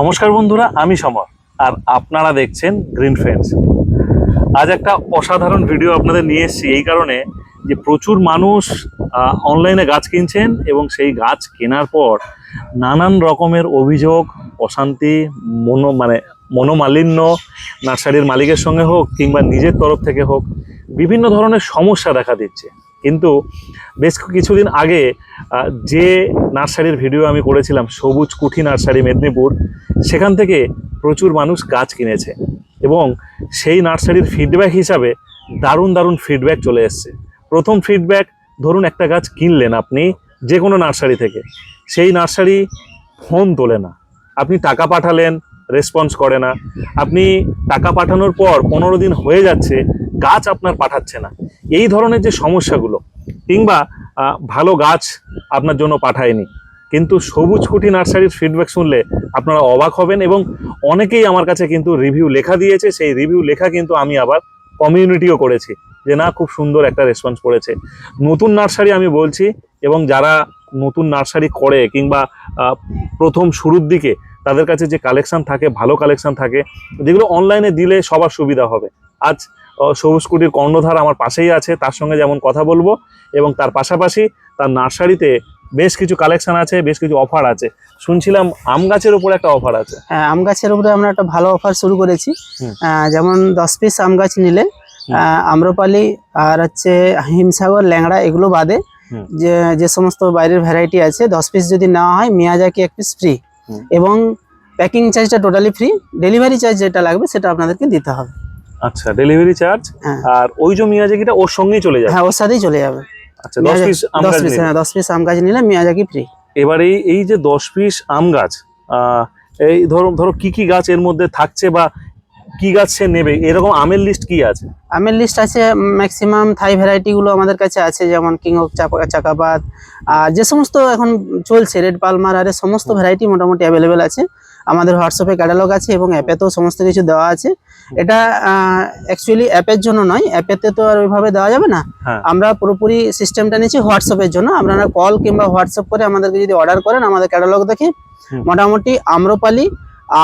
নমস্কার বন্ধুরা, আমি সমর, আর আপনারা দেখছেন গ্রিন ফ্রেন্ডস আজ একটা অসাধারণ ভিডিও আপনাদের নিয়ে এসেছি, এই কারণে যে প্রচুর মানুষ অনলাইনে গাছ কিনছেন এবং সেই গাছ কেনার পর নানান রকমের অভিযোগ, অশান্তি, মনো মানে মনোমালিন্য, নার্সারির মালিকের সঙ্গে হোক কিংবা নিজের তরফ থেকে হোক, বিভিন্ন ধরনের সমস্যা দেখা দিচ্ছে। কিন্তু বেশ কিছুদিন আগে যে নার্সারির ভিডিও আমি করেছিলাম, সবুজ কুঠি নার্সারি মেদিনীপুর, সেখান থেকে প্রচুর মানুষ গাছ কিনেছে এবং সেই নার্সারির ফিডব্যাক হিসাবে দারুণ দারুণ ফিডব্যাক চলে এসছে। প্রথম ফিডব্যাক ধরুন একটা গাছ কিনলেন আপনি যে কোনো নার্সারি থেকে, সেই নার্সারি ফোন তোলে না। আপনি টাকা পাঠালেন রেসপন্স করে না। আপনি টাকা পাঠানোর পর পনেরো দিন হয়ে যাচ্ছে গাছ আপনার পাঠাচ্ছে না। এই ধরনের যে সমস্যাগুলো, কিংবা ভালো গাছ আপনার জন্য পাঠায়নি, কিন্তু সবুজ কুঠি নার্সারির ফিডব্যাক শুনলে আপনারা অবাক হবেন এবং অনেকেই আমার কাছে কিন্তু রিভিউ লেখা দিয়েছে, সেই রিভিউ লেখা কিন্তু আমি আবার কমিউনিটিও করেছি, যে না, খুব সুন্দর একটা রেসপন্স করেছে। নতুন নার্সারি আমি বলছি, এবং যারা নতুন নার্সারি করে, কিংবা প্রথম শুরুর দিকে তাদের কাছে যে কালেকশান থাকে, ভালো কালেকশান থাকে, যেগুলো অনলাইনে দিলে সবার সুবিধা হবে। আজ সবুজ কুটির কর্ণধার আমার পাশেই আছে তার সঙ্গে যেমন কথা বলব এবং তার পাশাপাশি তার নার্সারিতে বেশ কিছু কালেকশন আছে বেশ কিছু অফার আছে। শুনছিলাম আম গাছের উপর একটা অফার আছে। হ্যাঁ, আম গাছের উপরে আমরা একটা ভালো অফার শুরু করেছি। যেমন দশ পিস আম গাছ নিলে আম্রপালি আর হচ্ছে হিমসাগর ল্যাংড়া এগুলো বাদে যে যে সমস্ত বাইরের ভ্যারাইটি আছে দশ পিস যদি নেওয়া হয় মিয়াজাকি এক পিস ফ্রি এবং প্যাকিং চার্জটা টোটালি ফ্রি ডেলিভারি চার্জ যেটা লাগবে সেটা আপনাদেরকে দিতে হবে। আচ্ছা ডেলিভারি চার্জ হ্যাঁ। আর ওই যে মিয়াজাকিটা ওর সঙ্গেই চলে যাবে? হ্যাঁ ওর সাথেই চলে যাবে। আচ্ছা দশ পিস আম গাছ পিস নিলে। হ্যাঁ দশ পিস আম গাছ নিলে মিয়াজাকি ফ্রি এবারে এই- যে দশ পিস আম গাছ এই ধরো ধরো কি কি গাছ এর মধ্যে থাকছে বা কি গাছ সে নেবে? এরকম আমের লিস্ট কি আছে? আমের লিস্ট আছে ম্যাক্সিমাম থাই ভ্যারাইটিগুলো আমাদের কাছে আছে যেমন কিং অফ চাকাপাত আর যে সমস্ত এখন চলছে রেড পালমার আর সমস্ত ভ্যারাইটি মোটামুটি অ্যাভেলেবেল আছে। আমাদের হোয়াটসঅ্যাপে ক্যাটালগ আছে এবং অ্যাপেতেও সমস্ত কিছু দেওয়া আছে। এটা অ্যাকচুয়ালি অ্যাপের জন্য নয় অ্যাপেতে তো আর ওইভাবে দেওয়া যাবে না। হ্যাঁ। আমরা পুরোপুরি সিস্টেমটা নিচ্ছি হোয়াটসঅ্যাপের জন্য। আপনারা কল কিংবা হোয়াটসঅ্যাপ করে আমাদেরকে যদি অর্ডার করেন আমাদের ক্যাটালগ দেখে মোটামুটি আম্রপালি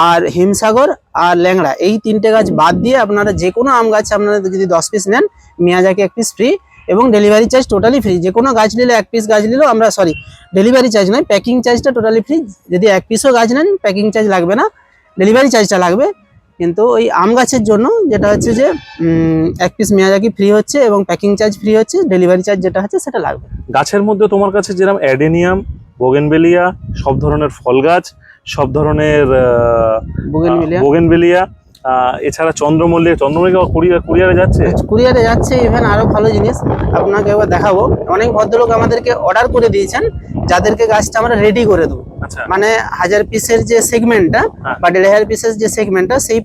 আর হিমসাগর আর ল্যাংড়া এই তিনটে গাছ বাদ দিয়ে আপনারা যে কোনো আম গাছ আপনারা যদি দশ পিস নেন মিয়াজাকি এক পিস ফ্রি এবং ডেলিভারি চার্জ টোটালি ফ্রি যে কোনো গাছ নিলে এক পিস গাছ নিলেও আমরা সরি ডেলিভারি চার্জ নয় প্যাকিং চার্জটা টোটালি ফ্রি যদি এক পিসও গাছ নেন প্যাকিং চার্জ লাগবে না ডেলিভারি চার্জটা লাগবে। কিন্তু ওই আম গাছের জন্য যেটা হচ্ছে যে এক পিস মেয়াজাকি ফ্রি হচ্ছে এবং প্যাকিং চার্জ ফ্রি হচ্ছে ডেলিভারি চার্জ যেটা হচ্ছে সেটা লাগবে। গাছের মধ্যে তোমার কাছে যেরকম অ্যাডেনিয়াম বোগেনবেলিয়া সব ধরনের ফল গাছ সব ধরনের বোগেনবেলিয়া বোগেনবেলিয়া এছাড়া চন্দ্রমল্লিকা চন্দ্রমল্লিকা কুরিয়ার কুরিয়ারে যাচ্ছে? কুরিয়ারে যাচ্ছে ইভেন আরও ভালো জিনিস আপনাকে এবার দেখাবো। অনেক ভদ্রলোক আমাদেরকে অর্ডার করে দিয়েছেন যাদেরকে গাছটা আমরা রেডি করে দেবো। আচ্ছা। মানে হাজার পিসের যে সেগমেন্টটা হ্যাঁ। বা দেড় হাজার পিসের যে সেগমেন্টটা সেই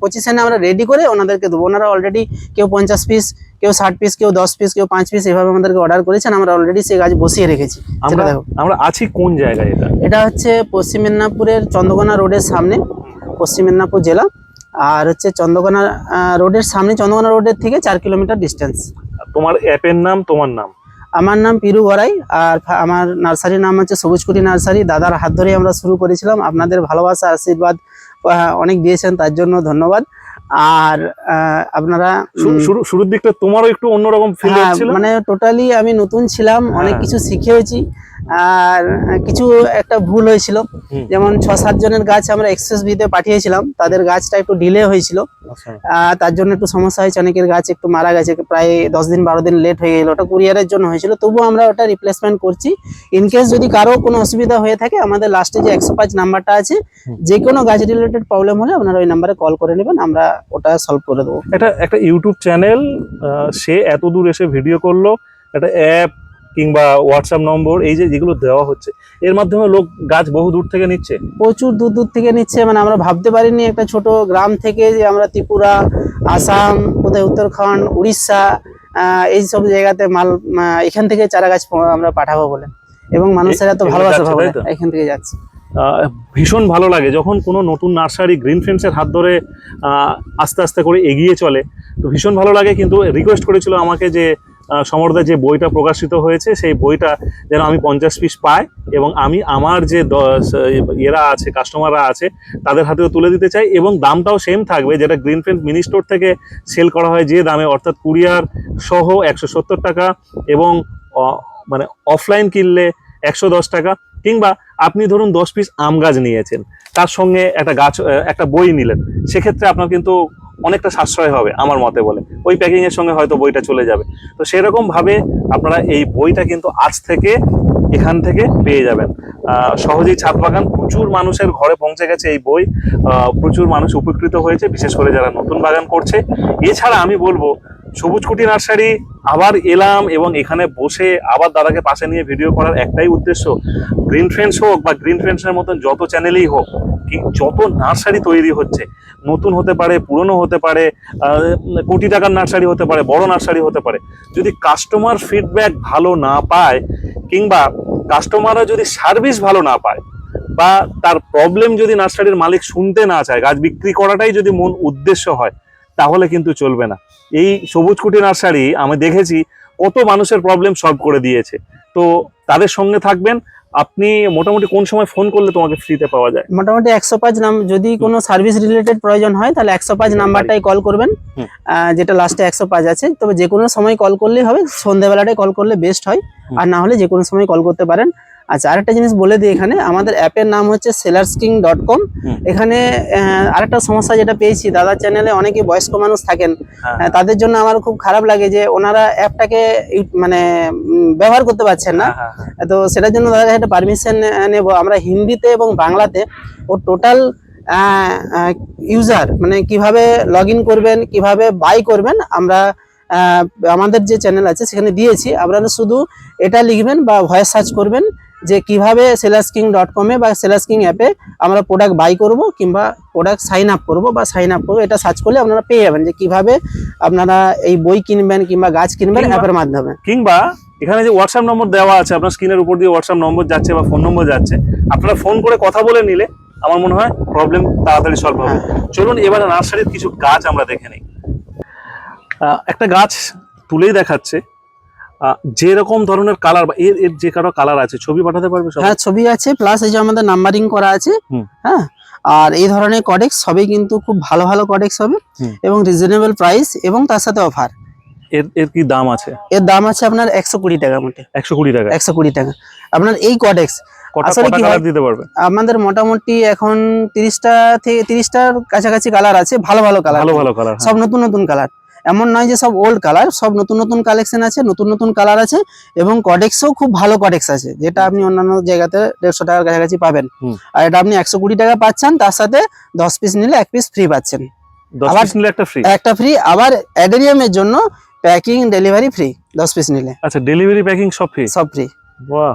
পজিশনে আমরা রেডি করে ওনাদেরকে দেবো। ওনারা অলরেডি কেউ পঞ্চাশ পিস কেউ ষাট পিস কেউ দশ পিস কেউ পাঁচ পিস এভাবে আমাদেরকে অর্ডার করেছেন। আমরা অলরেডি সেই গাছ বসিয়ে রেখেছি। আমরা দেখো। আমরা আছি কোন জায়গায় এটা? এটা হচ্ছে পশ্চিম মেদিনীপুরের চন্দ্রকোনা রোডের সামনে পশ্চিম মেদিনীপুর জেলা। আর হচ্ছে চন্দ্রকোনা রোডের সামনে চন্দ্রকোনা রোডের থেকে চার কিলোমিটার ডিস্টেন্স তোমার অ্যাপের নাম তোমার নাম? আমার নাম পিরু গড়াই আর আমার নার্সারির নাম হচ্ছে সবুজকুটি নার্সারি। দাদার হাত ধরেই আমরা শুরু করেছিলাম। আপনাদের ভালোবাসা আশীর্বাদ অনেক দিয়েছেন তার জন্য ধন্যবাদ। আর আপনারা শুরু শুরুর দিকটা তোমারও একটু অন্যরকম ফিল হ্যাঁ, হচ্ছিল। মানে টোটালি আমি নতুন ছিলাম অনেক হ্যাঁ। কিছু শিখেওছি। আর কিছু একটা ভুল হয়েছিল। যেমন ছ সাত জনের গাছ আমরা এক্সেস বিতে পাঠিয়েছিলাম তাদের গাছটা একটু ডিলে হয়েছিল। আচ্ছা। তার জন্য একটু সমস্যা হয়েছে অনেকের গাছ একটু মারা গেছে প্রায় দশ দিন বারো দিন লেট হয়ে গেল। ওটা কুরিয়ারের জন্য হয়েছিল। তবুও আমরা ওটা রিপ্লেসমেন্ট করছি। ইনকেস যদি কারও কোনো অসুবিধা হয়ে থাকে আমাদের লাস্টে যে একশো পাঁচ নাম্বারটা আছে যে কোনো গাছ রিলেটেড প্রবলেম হলে আপনারা ওই নাম্বারে কল করে নেবেন আমরা ওটা সলভ করে দেবো। একটা একটা ইউটিউব চ্যানেল সে এত দূর এসে ভিডিও করল। একটা অ্যাপ কিংবা হোয়াটসঅ্যাপ নম্বর এই যে যেগুলো দেওয়া হচ্ছে এর মাধ্যমে লোক গাছ বহু দূর থেকে নিচ্ছে। প্রচুর দূর দূর থেকে নিচ্ছে মানে আমরা ভাবতে পারিনি একটা ছোট গ্রাম থেকে যে আমরা ত্রিপুরা আসাম কোথায় উত্তরাখণ্ড উড়িষ্যা এই সব জায়গাতে মাল এখান থেকে চারা গাছ আমরা পাঠাবো বলে। এবং মানুষেরা তো ভালোবাসা ভাবে এখান থেকে যাচ্ছে। ভীষণ ভালো লাগে যখন কোনো নতুন নার্সারি গ্রিন ফ্রেন্ডসের হাত ধরে আস্তে আস্তে করে এগিয়ে চলে তো ভীষণ ভালো লাগে কিন্তু রিকোয়েস্ট করেছিল আমাকে যে সমরদা যে বইটা প্রকাশিত হয়েছে, সেই বইটা যেন আমি পঞ্চাশ পিস পাই এবং আমি আমার যে এরা আছে কাস্টমাররা আছে, তাদের হাতেও তুলে দিতে চাই এবং দামটাও সেম থাকবে, যেটা গ্রিন ফ্রেন্ড মিনি স্টোর থেকে সেল করা হয় যে দামে, অর্থাৎ কুরিয়ার সহ একশো সত্তর টাকা এবং মানে অফলাইন কিনলে একশো দশ টাকা কিংবা আপনি ধরুন দশ পিস আম গাছ নিয়েছেন, তার সঙ্গে একটা গাছ, একটা বই নিলেন, সেক্ষেত্রে আপনার কিন্তু অনেকটা সাশ্রয় হবে আমার মতে বলে। ওই প্যাকিংয়ের সঙ্গে হয়তো বইটা চলে যাবে। তো সেরকমভাবে আপনারা এই বইটা কিন্তু আজ থেকে এখান থেকে পেয়ে যাবেন। সহজেই ছাদ বাগান প্রচুর মানুষের ঘরে পৌঁছে গেছে এই বই। প্রচুর মানুষ উপকৃত হয়েছে, বিশেষ করে যারা নতুন বাগান করছে। এছাড়া আমি বলব সবুজ কুটি নার্সারি, আবার এলাম এবং এখানে বসে আবার দাদাকে পাশে নিয়ে ভিডিও করার একটাই উদ্দেশ্য। গ্রিন ফ্রেন্ডস হোক বা গ্রিন ফ্রেন্ডসের মতন যত চ্যানেলেই হোক যত নার্সারি তৈরি হচ্ছে, নতুন হতে পারে, পুরনো হতে পারে কোটি টাকার নার্সারি হতে পারে, বড় নার্সারি হতে পারে, যদি কাস্টমার ফিডব্যাক ভালো না পায় কিংবা কাস্টমাররা যদি সার্ভিস ভালো না পায় বা তার প্রবলেম যদি নার্সারির মালিক শুনতে না চায়, গাছ বিক্রি করাটাই যদি মূল উদ্দেশ্য হয় তাহলে কিন্তু চলবে না। এই সবুজ কুটি নার্সারি আমি দেখেছি কত মানুষের প্রবলেম সলভ করে দিয়েছে। তো তাদের সঙ্গে থাকবেন আপনি মোটামুটি কোন সময় ফোন করলে তোমাকে ফ্রিতে পাওয়া যায়? মোটামুটি একশো পাঁচ নাম যদি কোনো সার্ভিস রিলেটেড প্রয়োজন হয় তাহলে একশো পাঁচ নাম্বারটাই কল করবেন। যেটা লাস্টে একশো পাঁচ আছে। তবে যে কোনো সময় কল করলেই হবে সন্ধ্যাবেলাটায় কল করলে বেস্ট হয়। আর না হলে যে কোনো সময় কল করতে পারেন। আচ্ছা আরেকটা জিনিস বলে দিই এখানে আমাদের অ্যাপের নাম হচ্ছে সেলার্স কিং ডট কম এখানে আরেকটা সমস্যা যেটা পেয়েছি দাদার চ্যানেলে অনেকে বয়স্ক মানুষ থাকেন হ্যাঁ। তাদের জন্য আমার খুব খারাপ লাগে যে ওনারা অ্যাপটাকে মানে ব্যবহার করতে পারছেন না। হ্যাঁ, হ্যাঁ। তো সেটার জন্য দাদা একটা পারমিশন নেব। আমরা হিন্দিতে এবং বাংলাতে ও টোটাল ইউজার মানে কীভাবে লগ ইন করবেন কীভাবে বাই করবেন আমরা আমাদের যে চ্যানেল আছে সেখানে দিয়েছি। আপনারা শুধু এটা লিখবেন বা ভয়েস সার্চ করবেন যে কীভাবে সেলার্সকিং ডট কমে বা সেলার্সকিং অ্যাপে আমরা প্রোডাক্ট বাই করব কিংবা প্রোডাক্ট সাইন আপ করব বা সাইন আপ করব এটা সার্চ করলে আপনারা পেয়ে যাবেন যে কীভাবে আপনারা এই বই কিনবেন কিংবা গাছ কিনবেন অ্যাপের মাধ্যমে। কিংবা এখানে যে হোয়াটসঅ্যাপ নম্বর দেওয়া আছে আপনার স্ক্রিনের উপর দিয়ে হোয়াটসঅ্যাপ নম্বর যাচ্ছে বা ফোন নম্বর যাচ্ছে আপনারা ফোন করে কথা বলে নিলে আমার মনে হয় প্রবলেম তাড়াতাড়ি সলভ হবে। চলুন এবারে নার্সারির কিছু গাছ আমরা দেখে নিই। একটা গাছ তুলেই দেখাচ্ছে যেরকম ধরনের কালার বা এর এর যে কারও কালার আছে ছবি পাঠাতে পারবে হ্যাঁ ছবি আছে প্লাস এই যে আমাদের নাম্বারিং করা আছে হ্যাঁ? আর এই ধরনের কডেক্স সবই কিন্তু খুব ভালো ভালো কডেক্স হবে এবং রিজনেবল প্রাইস এবং তার সাথে অফার এর এর কি দাম আছে? এর দাম আছে আপনার একশো কুড়ি টাকা মোটে। একশো কুড়ি টাকা। একশো কুড়ি টাকা। আপনার এই কডেক্স আসলে কি কালার দিতে পারবে? আমাদের মোটামুটি এখন তিরিশটা থেকে তিরিশটার কাছাকাছি কালার আছে ভালো ভালো কালার ভালো ভালো কালার সব নতুন নতুন কালার এমন নয় যে সব ওল্ড কালার সব নতুন নতুন কালেকশন আছে নতুন নতুন কালার আছে এবং কডেক্সও খুব ভালো কডেক্স আছে যেটা আপনি অন্যান্য জায়গাতে দেড়শো টাকার কাছাকাছি পাবেন। আর এটা আপনি একশো কুড়ি টাকা পাচ্ছেন তার সাথে দশ পিস নিলে এক পিস ফ্রি পাচ্ছেন। আবার- একটা ফ্রি একটা ফ্রি আবার অ্যাডেরিয়ামের জন্য প্যাকিং ডেলিভারি ফ্রি দশ পিস নিলে। আচ্ছা ডেলিভারি প্যাকিং সব ফ্রি সব ফ্রি বাহ।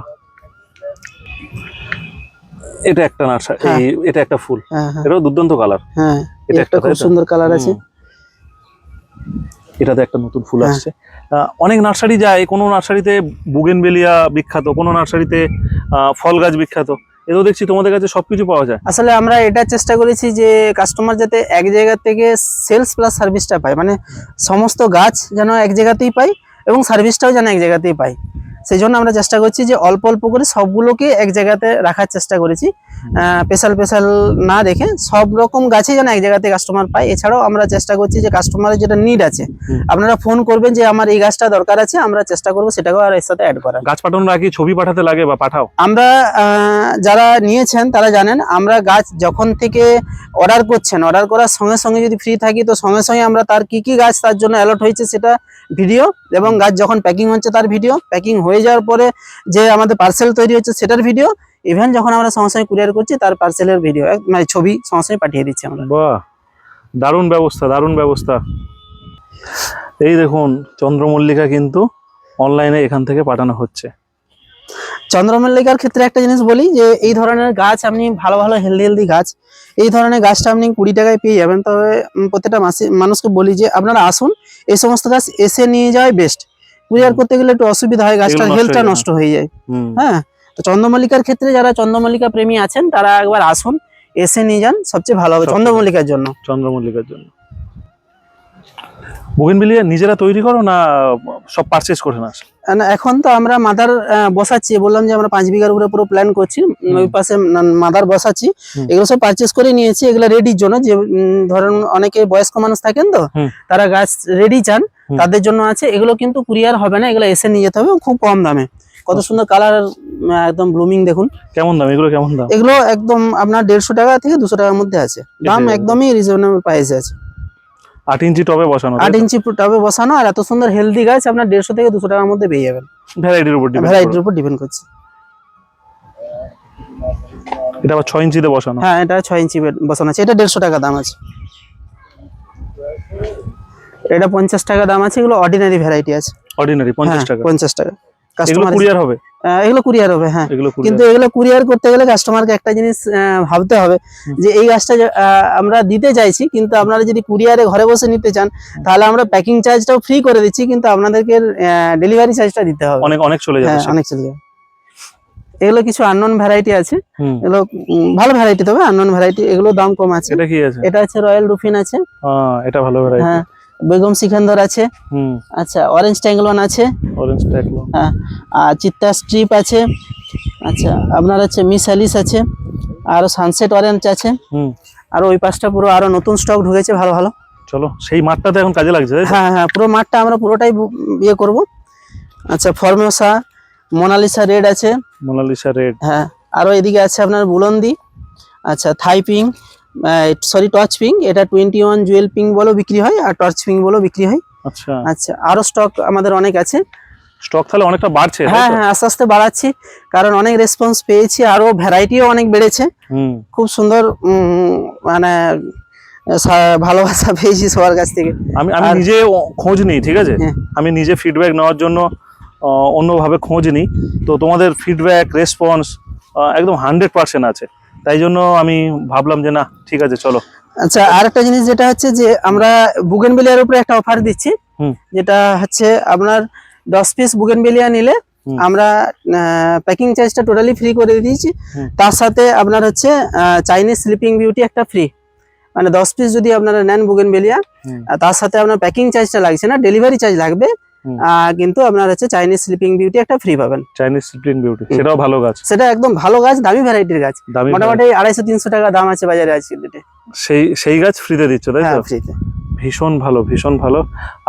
এটা একটা নার্সারি হ্যাঁ। এটা একটা ফুল। হ্যাঁ হ্যাঁ। এটাও দুর্দান্ত কালার হ্যাঁ এটা একটা, খুব সুন্দর কালার আছে। এটাতে একটা নতুন ফুল হ্যাঁ। আসছে। অনেক নার্সারি যায় কোনো নার্সারিতে বুগেনবেলিয়া বিখ্যাত কোনো নার্সারিতে ফল গাছ বিখ্যাত এতেও দেখছি তোমাদের কাছে সবকিছু পাওয়া যায়। আসলে আমরা এটা চেষ্টা করেছি যে কাস্টমার যাতে এক জায়গা থেকে সেলস প্লাস সার্ভিসটা পায় মানে সমস্ত গাছ যেন এক জায়গাতেই পাই এবং সার্ভিসটাও যেন এক জায়গাতেই পায়। সেই জন্য আমরা চেষ্টা করছি যে অল্প অল্প করে সবগুলোকে এক জায়গাতে রাখার চেষ্টা করেছি। স্পেশাল স্পেশাল না রেখে সব রকম গাছই যেন এক জায়গাতে কাস্টমার পায়। এছাড়াও আমরা চেষ্টা করছি যে কাস্টমারের যেটা নিড আছে আপনারা ফোন করবেন যে আমার এই গাছটা দরকার আছে আমরা চেষ্টা করব সেটাকেও আর এর সাথে অ্যাড করার। গাছ পাঠানোর আগে ছবি পাঠাতে লাগে বা পাঠাও? আমরা যারা নিয়েছেন তারা জানেন আমরা গাছ যখন থেকে অর্ডার করছেন অর্ডার করার সঙ্গে সঙ্গে যদি ফ্রি থাকি তো সঙ্গে সঙ্গে আমরা তার কি কি গাছ তার জন্য অ্যালার্ট হয়েছে সেটা ভিডিও এবং গাছ যখন প্যাকিং হচ্ছে তার ভিডিও প্যাকিং হয়ে যাওয়ার পরে যে আমাদের পার্সেল তৈরি হচ্ছে সেটার ভিডিও ইভেন যখন আমরা সঙ্গে কুরিয়ার করছি তার পার্সেলের ভিডিও মানে ছবি সঙ্গে পাঠিয়ে দিচ্ছি আমরা। বাহ দারুণ ব্যবস্থা দারুণ ব্যবস্থা। এই দেখুন চন্দ্রমল্লিকা কিন্তু অনলাইনে এখান থেকে পাঠানো হচ্ছে। চন্দ্রমল্লিকার ক্ষেত্রে একটা জিনিস বলি যে এই ধরনের গাছ আপনি ভালো ভালো হেলদি হেলদি গাছ এই ধরনের গাছটা আপনি কুড়ি টাকায় পেয়ে যাবেন। তবে প্রত্যেকটা মাসে মানুষকে বলি যে আপনারা আসুন এই সমস্ত গাছ এসে নিয়ে যাওয়াই বেস্ট কুরিয়ার করতে গেলে একটু অসুবিধা হয় গাছটার হেলথটা হয়ে যায়। নষ্ট হয়ে যায়। হ্যাঁ তো চন্দ্রমল্লিকার ক্ষেত্রে যারা চন্দ্রমল্লিকা প্রেমী আছেন তারা একবার আসুন এসে নিয়ে যান সবচেয়ে ভালো হবে চন্দ্রমল্লিকার জন্য। চন্দ্রমল্লিকার জন্য। বোগেনভিলিয়া নিজেরা তৈরি করো না সব পারচেজ করে না না, এখন তো আমরা মাদার বসাচ্ছি বললাম যে আমরা পাঁচ বিঘার উপরে পুরো প্ল্যান করছি ওই পাশে মাদার বসাচ্ছি এগুলো সব পারচেস করে নিয়েছি এগুলো রেডির জন্য যে ধরুন অনেকে বয়স্ক মানুষ থাকেন তো তারা গাছ রেডি চান। তাদের জন্য আছে। এগুলো কিন্তু কুরিয়ার হবে না এগুলো এসে নিয়ে যেতে হবে খুব কম দামে। কত সুন্দর কালার একদম ব্লুমিং দেখুন। কেমন দাম? এগুলো কেমন দাম? এগুলো একদম আপনার দেড়শো টাকা থেকে দুশো টাকার মধ্যে আছে। দাম একদমই রিজনেবল প্রাইসে আছে। আট ইঞ্চি টবে বসানো আট ইঞ্চি টবে বসানো আর এত সুন্দর হেলদি গাছ আপনার দেড়শো থেকে দুশো টাকার মধ্যে পেয়ে যাবেন। ভ্যারাইটির উপর ভ্যারাইটির উপর ডিপেন্ড করছে। এটা আবার ছয় ইঞ্চিতে বসানো? হ্যাঁ এটা ছয় ইঞ্চি বসানো আছে। এটা দেড়শো টাকা দাম আছে। এটা পঞ্চাশ টাকা দাম আছে এগুলো অর্ডিনারি ভ্যারাইটি আছে। অর্ডিনারি পঞ্চাশ হ্যাঁ, টাকা। পঞ্চাশ টাকা। কাস্টমার কুরিয়ার হবে? এগুলো কুরিয়ার হবে হ্যাঁ। কিন্তু এগুলো কুরিয়ার করতে গেলে কাস্টমারকে একটা জিনিস ভাবতে হবে যে এই গাছটা আমরা দিতে চাইছি কিন্তু আপনারা যদি কুরিয়ারে ঘরে বসে নিতে চান তাহলে আমরা প্যাকিং চার্জটাও ফ্রি করে দিচ্ছি কিন্তু আপনাদেরকে ডেলিভারি চার্জটা দিতে হবে। অনেক অনেক চলে যাবে হ্যাঁ অনেক চলে যাবে। এগুলো কিছু আননোন ভ্যারাইটি আছে। এগুলো ভালো ভ্যারাইটি তবে আননোন ভ্যারাইটি এগুলো দাম কম আছে। এটা কি আছে? এটা আছে রয়্যাল রুফিন আছে। হ্যাঁ এটা ভালো ভ্যারাইটি হ্যাঁ। বেগম সিকান্দর আছে। হুম। আচ্ছা অরেঞ্জ ট্যাঙ্গলন আছে। অরেঞ্জ ট্যাকলো হ্যাঁ আর চিত্তা স্ট্রিপ আছে। আচ্ছা আপনার আছে মিস অ্যালিস আছে। আরও সানসেট অরেঞ্জ আছে। হুম। আর ওই পাশটা পুরো আরও নতুন স্টক ঢুকেছে ভালো ভালো। চলো সেই মাঠটাতে এখন কাজে লাগছে হ্যাঁ হ্যাঁ পুরো মাঠটা আমরা পুরোটাই ইয়ে করব। আচ্ছা ফরমেসা মোনালিসা রেড আছে। মোনালিসা রেড হ্যাঁ আরও এদিকে আছে আপনার বুলন্দি। আচ্ছা Thai pink sorry torch pink এটা টোয়েন্টি ওয়ান জুয়েল পিঙ্ক বলো বিক্রি হয় আর টর্চ পিঙ্ক বলো বিক্রি হয়। আচ্ছা। আচ্ছা আরও স্টক আমাদের অনেক আছে। স্টক তাহলে অনেকটা বাড়ছে হ্যাঁ হ্যাঁ আস্তে আস্তে বাড়াচ্ছি কারণ অনেক রেসপন্স পেয়েছি আরও ভ্যারাইটিও অনেক বেড়েছে। হুম। খুব সুন্দর মানে ভালোবাসা পেয়েছি সবার কাছ থেকে। আমি আমি নিজে খোঁজ নিই ঠিক আছে? হ্যাঁ। আমি নিজে ফিডব্যাক নেওয়ার জন্য অন্যভাবে খোঁজ নিই। তো তোমাদের ফিডব্যাক রেসপন্স একদম হান্ড্রেড পার্সেন্ট আছে। তাই জন্য আমি ভাবলাম যে না ঠিক আছে চলো। আচ্ছা আর একটা জিনিস যেটা হচ্ছে যে আমরা বুগেন বুগেনবেলিয়ার উপরে একটা অফার দিচ্ছি। যেটা হচ্ছে আপনার দশ পিস বুগেন বুগেনবেলিয়া নিলে আমরা প্যাকিং চার্জটা টোটালি ফ্রি করে দিয়েছি। তার সাথে আপনার হচ্ছে চাইনিজ স্লিপিং বিউটি একটা ফ্রি মানে দশ পিস যদি আপনারা নেন বুগেনবেলিয়া হুম। তার সাথে আপনার প্যাকিং চার্জটা লাগছে না ডেলিভারি চার্জ লাগবে। কিন্তু আপনার হচ্ছে চাইনিজ স্লিপিং বিউটি একটা ফ্রি পাবেন। চাইনিজ স্লিপিং বিউটি সেটাও ভালো গাছ। সেটা একদম ভালো গাছ দামি ভ্যারাইটির গাছ। মোটামুটি আড়াইশো তিনশো টাকা দাম আছে বাজারে আজকে ডেটে সেই সেই গাছ ফ্রিতে দিচ্ছ তাই হ্যাঁ তো ফ্রিতে ভীষণ ভালো ভীষণ ভালো।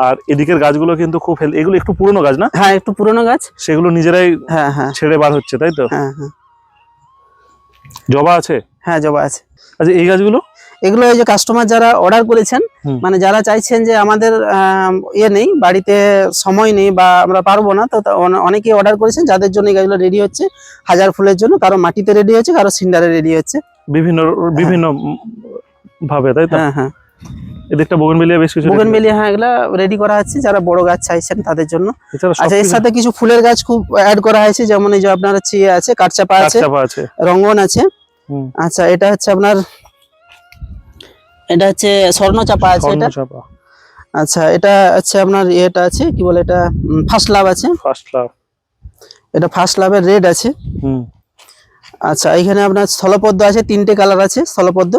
আর এদিকের গাছগুলো কিন্তু খুব হেলদি এগুলো একটু পুরনো গাছ না? হ্যাঁ একটু পুরোনো গাছ। সেগুলো নিজেরাই হ্যাঁ হ্যাঁ। ছেড়ে বার হচ্ছে তাই তো? হ্যাঁ হ্যাঁ। জবা আছে? হ্যাঁ জবা আছে। আচ্ছা এই গাছগুলো? এগুলো এই যে কাস্টমার যারা অর্ডার করেছেন মানে যারা চাইছেন যে আমাদের ইয়ে নেই বাড়িতে সময় নেই বা আমরা পারব না তো তা অনে- অনেকেই অর্ডার করেছেন যাদের জন্য গাছগুলো রেডি হচ্ছে হাজার ফুলের জন্য কারও মাটিতে রেডি হচ্ছে কারও সিন্ডারে রেডি হচ্ছে। বিভিন্ন বিভিন্ন ভাবে তাই তো? হ্যাঁ হ্যাঁ। এদিকটা বেশ কিছু বুগেনবেলিয়া হ্যাঁ এগুলা রেডি করা হচ্ছে যারা বড় গাছ চাইছেন তাদের জন্য। আচ্ছা এর সাথে কিছু ফুলের গাছ খুব অ্যাড করা হয়েছে যেমন এই যে আপনার হচ্ছে ইয়ে আছে আছে রঙ্গন আছে। আচ্ছা এটা হচ্ছে আপনার এটা হচ্ছে স্বর্ণ চাপা আছে এটা? স্বর্ণচাপা। আচ্ছা এটা হচ্ছে আপনার ইয়েটা আছে কি বলে এটা? ফার্স্ট লাভ আছে। ফার্স্ট লাভ এটা ফার্স্ট লাভের রেড আছে। হুম। আচ্ছা এখানে আপনার স্থলপদ্ম আছে তিনটে কালার আছে স্থলপদ্ম।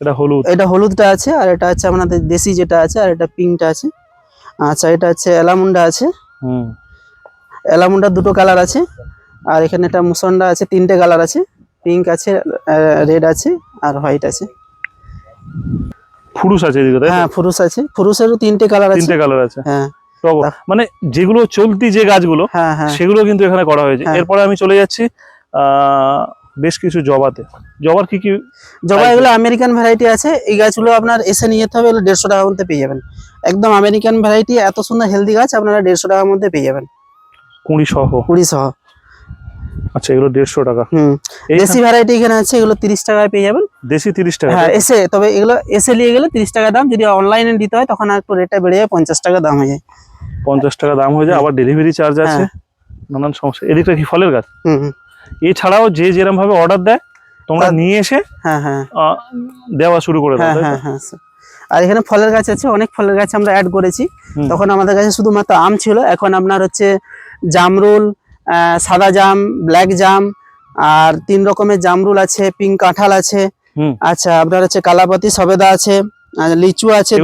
এটা হলুদ। এটা হলুদটা আছে আর এটা হচ্ছে আপনাদের দেশি যেটা আছে আর এটা পিঙ্কটা আছে। আচ্ছা এটা হচ্ছে এলামুন্ডা আছে। হুম। এলামুন্ডার দুটো কালার আছে আর এখানে এটা মুসন্ডা আছে তিনটে কালার আছে। পিঙ্ক আছে রেড আছে আর হোয়াইট আছে। ফুরুস আছে এদিকে তাই হ্যাঁ ফুরুস আছে। ফুরুসেরও তিনটে কালার আছে। তিনটে কালার আছে। হ্যাঁ। মানে যেগুলো চলতি যে গাছগুলো হ্যাঁ হ্যাঁ। সেগুলো কিন্তু এখানে করা হয়েছে। হ্যাঁ। এরপরে আমি চলে যাচ্ছি বেশ কিছু জবাতে। জবার কি কি জবা এগুলো আমেরিকান ভ্যারাইটি আছে। এই গাছগুলো আপনার এসে নিয়ে যেতে হবে এগুলো দেড়শো টাকার মধ্যে পেয়ে যাবেন। একদম আমেরিকান ভ্যারাইটি এত সুন্দর হেলদি গাছ আপনারা দেড়শো টাকার মধ্যে পেয়ে যাবেন। কুড়ি সহ কুড়ি সহ আচ্ছা এগুলো দেড়শো টাকা। হুম। দেশি ভ্যারাইটি এখানে আছে এগুলো তিরিশ টাকায় পেয়ে যাবেন। দেশি তিরিশ টাকা। হ্যাঁ এসে তবে এগুলো এসে নিয়ে গেলে তিরিশ টাকা দাম যদি অনলাইনে দিতে হয় তখন আর একটু রেটটা বেড়ে যায় পঞ্চাশ টাকা দাম হয়ে যায়। পঞ্চাশ টাকা দাম হয়ে যায় আবার ডেলিভারি চার্জ আছে। হ্যাঁ। নানান সমস্যা। এদিকটা কি ফলের গাছ? হুম এছাড়াও যে যেরকম ভাবে অর্ডার দেয় তোমরা নিয়ে এসে হ্যাঁ হ্যাঁ। দেওয়া শুরু করে দাও হ্যাঁ হ্যাঁ হ্যাঁ। আর এখানে ফলের গাছ আছে অনেক ফলের গাছ আমরা অ্যাড করেছি। তখন আমাদের কাছে শুধুমাত্র আম ছিল এখন আপনার হচ্ছে জামরুল সাদা জাম ব্ল্যাক জাম আর তিন রকমের জামরুল আছে পিঙ্ক কাঁঠাল আছে আচ্ছা আপনার হচ্ছে কালাপাতি সবেদা আছে লিচু আছে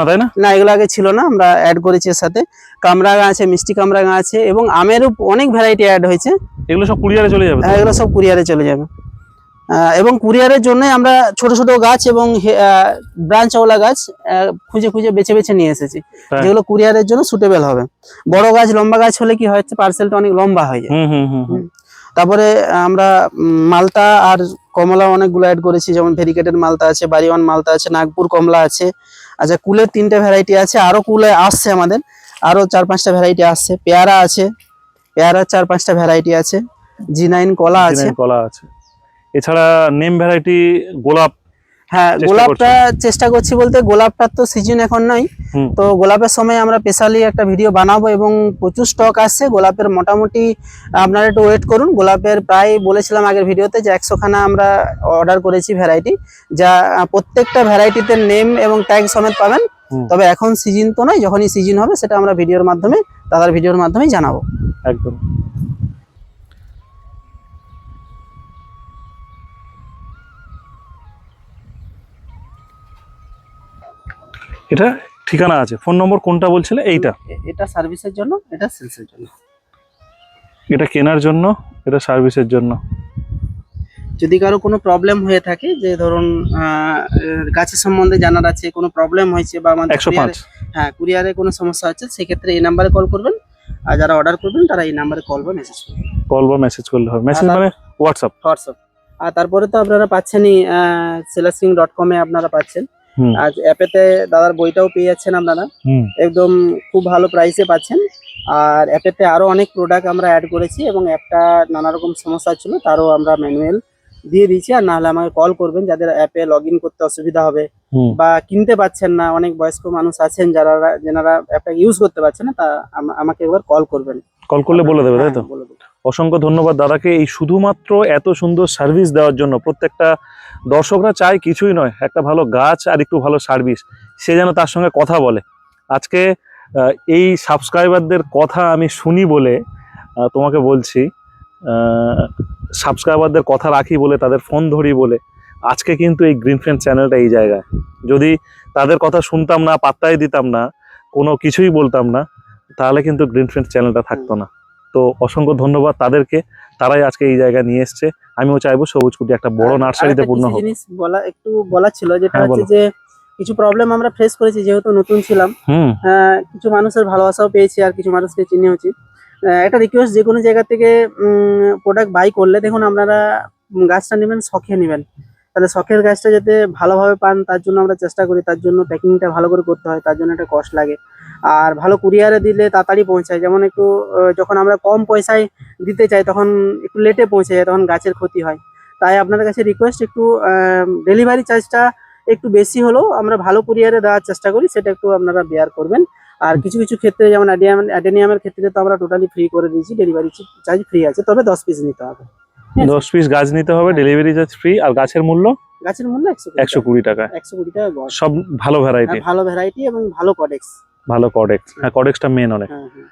না তাই না? না এগুলো আগে ছিল না আমরা অ্যাড করেছি এর সাথে। কামরাঙা আছে মিষ্টি কামরাঙা আছে এবং আমেরও অনেক ভ্যারাইটি অ্যাড হয়েছে। এগুলো সব কুরিয়ারে চলে যাবে হ্যাঁ, এগুলো সব কুরিয়ারে চলে যাবে। এবং কুরিয়ারের জন্য আমরা ছোট ছোট গাছ এবং ব্রাঞ্চওয়ালা গাছ খুঁজে খুঁজে বেছে বেছে নিয়ে এসেছি। হ্যাঁ। যেগুলো কুরিয়ারের জন্য সুটেবল হবে। বড় গাছ লম্বা গাছ হলে কি হচ্ছে পার্সেলটা অনেক লম্বা হয়ে যায়। তারপরে আমরা মালতা আর কমলা অনেকগুলো অ্যাড করেছি যেমন ভেরিকেটেড মালতা আছে বাড়িওয়ান মালতা আছে নাগপুর কমলা আছে। আচ্ছা কুলের তিনটে ভ্যারাইটি আছে আরও কুলে আসছে আমাদের। আরও চার পাঁচটা ভ্যারাইটি আসছে। পেয়ারা আছে পেয়ারার চার পাঁচটা ভ্যারাইটি আছে। জি নাইন কলা আছে। কলা আছে। এছাড়া নেম ভ্যারাইটি গোলাপ হ্যাঁ গোলাপটা চেষ্টা করছি বলতে গোলাপটার তো সিজন এখন হুম। তো গোলাপের সময় আমরা স্পেশালি একটা ভিডিও বানাবো এবং প্রচুর স্টক আসছে। গোলাপের মোটামুটি আপনারা একটু ওয়েট করুন। গোলাপের প্রায় বলেছিলাম আগের ভিডিওতে যে একশোখানা আমরা অর্ডার করেছি ভ্যারাইটি যা প্রত্যেকটা ভ্যারাইটিতে নেম এবং ট্যাগ সমেত পাবেন। তবে এখন সিজন তো নয় যখনই সিজন হবে সেটা আমরা ভিডিওর মাধ্যমে দাদার ভিডিওর মাধ্যমেই জানাব। একদম। এটা ঠিকানা আছে। ফোন নম্বর কোনটা বলছিলে? এইটা। এটা সার্ভিসের জন্য এটা সেলসের জন্য। এটা কেনার জন্য এটা সার্ভিসের জন্য। যদি কারও কোনো প্রবলেম হয়ে থাকে যে ধরুন গাছের সম্বন্ধে জানার আছে কোনো প্রবলেম হয়েছে বা আমাদের হ্যাঁ কুরিয়ারে কোনো সমস্যা হচ্ছে সেক্ষেত্রে এই নাম্বারে কল করবেন। আর যারা অর্ডার করবেন তারা এই নাম্বারে কল বা মেসেজ করবেন। কল বা মেসেজ করলে হবে। মেসেজ মানে হোয়াটসঅ্যাপ হোয়াটসঅ্যাপ আর তারপরে তো আপনারা পাচ্ছেনই সেলাসিং ডট কমে আপনারা পাচ্ছেন। আর অ্যাপেতে দাদার বইটাও পেয়ে যাচ্ছেন আপনারা একদম খুব ভালো প্রাইসে পাচ্ছেন। আর অ্যাপেতে আরও অনেক প্রোডাক্ট আমরা অ্যাড করেছি এবং অ্যাপটা নানা রকম সমস্যা ছিল তারও আমরা ম্যানুয়াল দিয়ে দিয়েছি। আর নাহলে আমাকে কল করবেন যাদের অ্যাপে লগ ইন করতে অসুবিধা হবে বা কিনতে পাচ্ছেন না অনেক বয়স্ক মানুষ আছেন যারা যেনারা অ্যাপটা ইউজ করতে পারছেন না তা আমাকে একবার কল করবেন। কল করলে বলে দেবে তাই তো? হ্যাঁ, বলে দেবো। অসংখ্য ধন্যবাদ দাদাকে। এই শুধুমাত্র এত সুন্দর সার্ভিস দেওয়ার জন্য প্রত্যেকটা দর্শকরা চায় কিছুই নয়, একটা ভালো গাছ আর একটু ভালো সার্ভিস সে যেন তার সঙ্গে কথা বলে। আজকে এই সাবস্ক্রাইবারদের কথা আমি শুনি বলে তোমাকে বলছি সাবস্ক্রাইবারদের কথা রাখি বলে, তাদের ফোন ধরি বলে, আজকে কিন্তু এই গ্রিন ফ্রেন্ড চ্যানেলটা এই জায়গায়। যদি তাদের কথা শুনতাম না, পাত্তাই দিতাম না, কোনো কিছুই বলতাম না, তাহলে কিন্তু গ্রিন ফ্রেন্ড চ্যানেলটা থাকতো না। তো অসংখ্য ধন্যবাদ তাদেরকে। তারাই আজকে এই জায়গায় নিয়ে এসছে। আমিও চাইব সবুজ কুটি একটা বড় নার্সারিতে পূর্ণ হোক। জিনিস বলা একটু বলা ছিল যেটা হ্যাঁ, হচ্ছে যে কিছু প্রবলেম আমরা ফেস করেছি যেহেতু নতুন ছিলাম। কিছু মানুষের ভালোবাসাও পেয়েছি আর কিছু মানুষকে চিনেওছি একটা রিকোয়েস্ট যে কোনো জায়গা থেকে প্রোডাক্ট বাই করলে দেখুন আপনারা গাছটা নেবেন শখে নেবেন। তাহলে শখের গাছটা যাতে ভালোভাবে পান তার জন্য আমরা চেষ্টা করি তার জন্য প্যাকিংটা ভালো করে করতে হয় তার জন্য একটা কষ্ট লাগে। আর ভালো কুরিয়ারে দিলে তাড়াতাড়ি পৌঁছায়। যেমন একটু যখন আমরা কম পয়সায় দিতে চাই তখন একটু লেটে পৌঁছে যায় তখন গাছের ক্ষতি হয়। তাই আপনাদের কাছে রিকোয়েস্ট একটু ডেলিভারি চার্জটা একটু বেশি হলেও আমরা ভালো কুরিয়ারে দেওয়ার চেষ্টা করি সেটা একটু আপনারা বেয়ার করবেন। আর কিছু কিছু ক্ষেত্রে যেমন অ্যাডেনিয়ামের ক্ষেত্রে তো আমরা টোটালি ফ্রি করে দিয়েছি ডেলিভারি চার্জ ফ্রি আছে তবে দশ পিস নিতে হবে। দশ পিস গাছ নিতে হবে ডেলিভারি চার্জ ফ্রি আর গাছের মূল্য? গাছের মূল্য একশো একশো কুড়ি টাকা। একশো কুড়ি টাকা সব ভালো ভ্যারাইটি ভালো ভ্যারাইটি এবং ভালো কডেক্স ভালো কডেক্স হ্যাঁ কডেক্সটা মেন অনেক। হ্যাঁ হ্যাঁ।